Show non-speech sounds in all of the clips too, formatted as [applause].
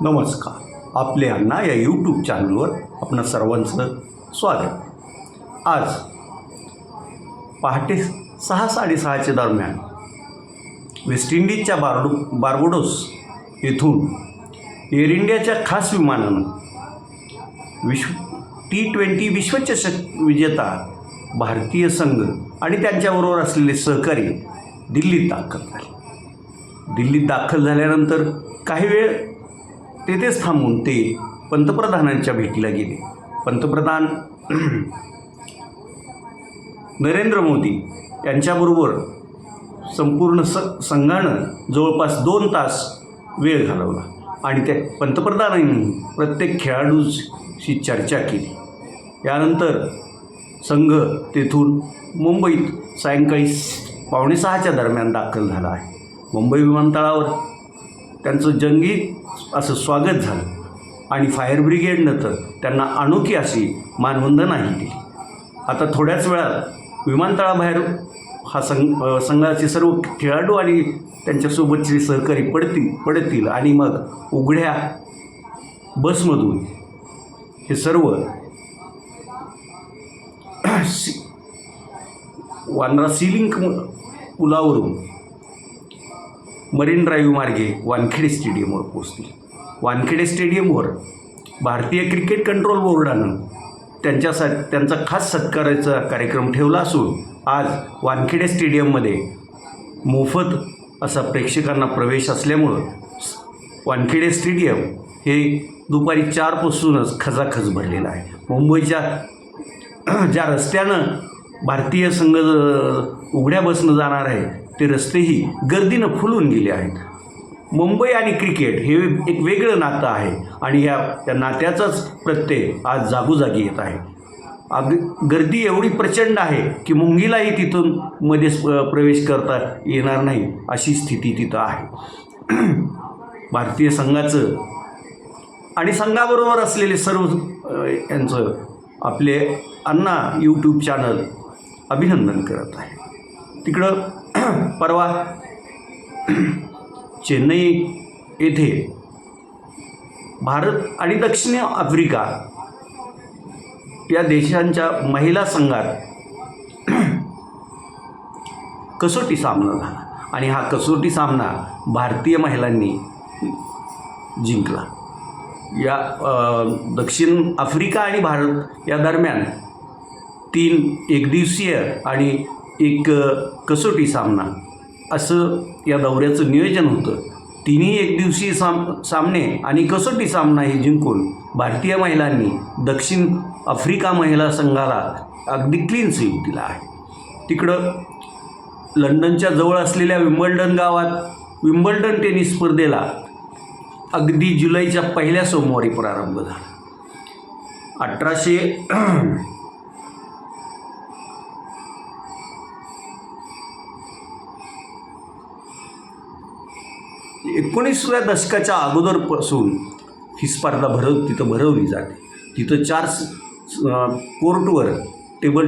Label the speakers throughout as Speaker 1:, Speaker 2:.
Speaker 1: नमस्कार. आपले अण्णा या यूट्यूब चॅनलवर आपण सर्वांचं स्वागत. आज पहाटे सहा साडेसहाच्या दरम्यान वेस्ट इंडिजच्या बार्डो बार्बोडोस येथून एअर इंडियाच्या खास विमानानं विश्व टी ट्वेंटी विश्वचषक विजेता भारतीय संघ आणि त्यांच्याबरोबर असलेले सहकारी दिल्लीत दाखल झाले. दिल्लीत दाखल झाल्यानंतर काही वेळ तेथेच थांबून ते पंतप्रधानांच्या भेटीला गेले. पंतप्रधान [clears throat] नरेंद्र मोदी यांच्याबरोबर संपूर्ण स संघानं जवळपास दोन तास वेळ घालवला आणि त्या पंतप्रधानांनी प्रत्येक खेळाडूशी चर्चा केली. यानंतर संघ तेथून मुंबईत सायंकाळी पावणे सहाच्या दरम्यान दाखल झाला आहे. मुंबई विमानतळावर त्यांचं जंगी असं स्वागत झालं. आणि फायर ब्रिगेडनं तर त्यांना अनोखी अशी मानवंदनाही दिली. आता थोड्याच वेळात विमानतळाबाहेर हा संघ संघाचे सर्व खेळाडू आणि त्यांच्यासोबतचे सहकारी पडतील पडतील आणि मग उघड्या बसमधून हे सर्व सी वानरा सिलिंक पुलावरून मरीन ड्राईव्ह मार्गे वानखेडे स्टेडियमवर पोहोचतील वानखेडे स्टेडियमवर भारतीय क्रिकेट कंट्रोल बोर्डानं त्यांच्यासाठी त्यांचा खास सत्काराचा कार्यक्रम ठेवला असून आज वानखेडे स्टेडियममध्ये मोफत असा प्रेक्षकांना प्रवेश असल्यामुळं वानखेडे स्टेडियम हे दुपारी चारपासूनच खचाखच भरलेलं आहे. मुंबईच्या ज्या रस्त्यानं भारतीय संघ उघड्या बसनं जाणार आहे ते रस्तेही गर्दीनं फुलून गेले आहेत. मुंबई आणि क्रिकेट हे एक वेगळं नातं आहे आणि या त्या नात्याचाच प्रत्यय आज जागोजागी येत आहे. अग गर्दी एवढी प्रचंड आहे की मुंगीलाही तिथून मध्ये प्रवेश करता येणार नाही अशी स्थिती तिथं आहे. [clears throat] भारतीय संघाचं आणि संघाबरोबर असलेले सर्व यांचं आपले अण्णा यूट्यूब चॅनल अभिनंदन करत आहे. तिकडं [clears throat] परवा [clears throat] चेन्नई येथे भारत आणि दक्षिण आफ्रिका या देशांच्या महिला संघात [clears throat] कसोटी सामना झाला. आणि हा कसोटी सामना भारतीय महिलांनी जिंकला. या दक्षिण आफ्रिका आणि भारत या दरम्यान तीन एकदिवसीय आणि एक कसोटी सामना. असं या दौऱ्याचं नियोजन होतं. तिन्ही एकदिवसीय साम सामने आणि कसोटी सामना हे जिंकून भारतीय महिलांनी दक्षिण आफ्रिका महिला संघाला अगदी क्लीन स्वीप दिला आहे. तिकडं लंडनच्या जवळ असलेल्या विम्बल्डन गावात विम्बल्डन टेनिस स्पर्धेला अगदी जुलैच्या पहिल्या सोमवारी प्रारंभ झाला. अठराशे एकोणीसव्या दशकाच्या अगोदरपासून ही स्पर्धा भरव तिथं भरवली जाते. तिथं चार कोर्टवर टेबल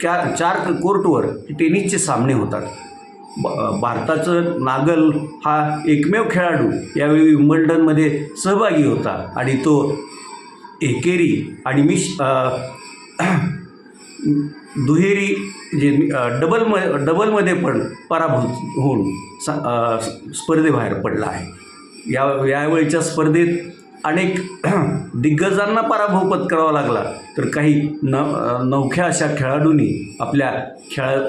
Speaker 1: क्या चार कोर्टवर टेनिसचे सामने होतात. ब- भारताचं नागल हा एकमेव खेळाडू यावेळी विम्बल्डनमध्ये सहभागी होता. आणि तो एकेरी आणि मिश दुहेरी जे डबल म डबलमध्ये पण पराभूत होऊन सा स्पर्धेबाहेर पडला आहे. या यावेळीच्या स्पर्धेत अनेक [clears throat] दिग्गजांना पराभव पत्करावा लागला. तर काही न नवख्या अशा खेळाडूंनी आपल्या खेळा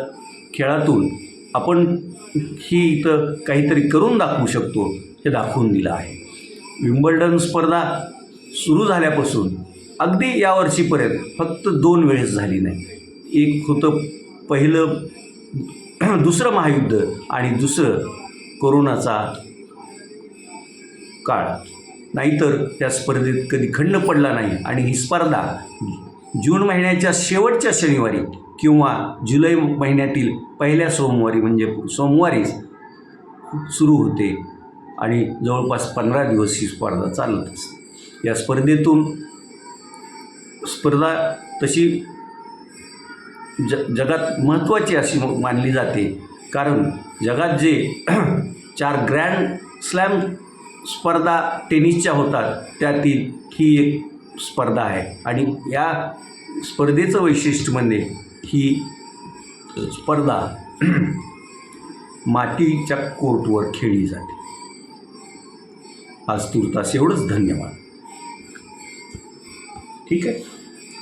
Speaker 1: खेळातून आपण ही इथं काहीतरी करून दाखवू शकतो हे दाखवून दिलं आहे. विम्बल्डन स्पर्धा सुरू झाल्यापासून अगदी यावर्षीपर्यंत फक्त दोन वेळेस झाली नाही. एक होतं पहिलं दुसरं महायुद्ध आणि दुसरं कोरोनाचा काळ. नाहीतर त्या स्पर्धेत कधी खंड पडला नाही आणि ही स्पर्धा जून महिन्याच्या शेवटच्या शनिवारी किंवा जुलै महिन्यातील पहिल्या सोमवारी म्हणजे सोमवारीच सुरू होते आणि जवळपास पंधरा दिवस ही स्पर्धा चालत असते. या स्पर्धेतून स्पर्धा तशी ज जगात महत्त्वाची अशी म- मानली जाते. कारण जगात जे [clears throat] चार ग्रँड स्लॅम स्पर्धा टेनिसच्या होतात त्यातील ही एक स्पर्धा आहे. आणि या स्पर्धेचं वैशिष्ट्य म्हणजे ही स्पर्धा [clears throat] मातीच्या कोर्टवर खेळली जाते. आज तुर्तास एवढंच. धन्यवाद. ठीक आहे?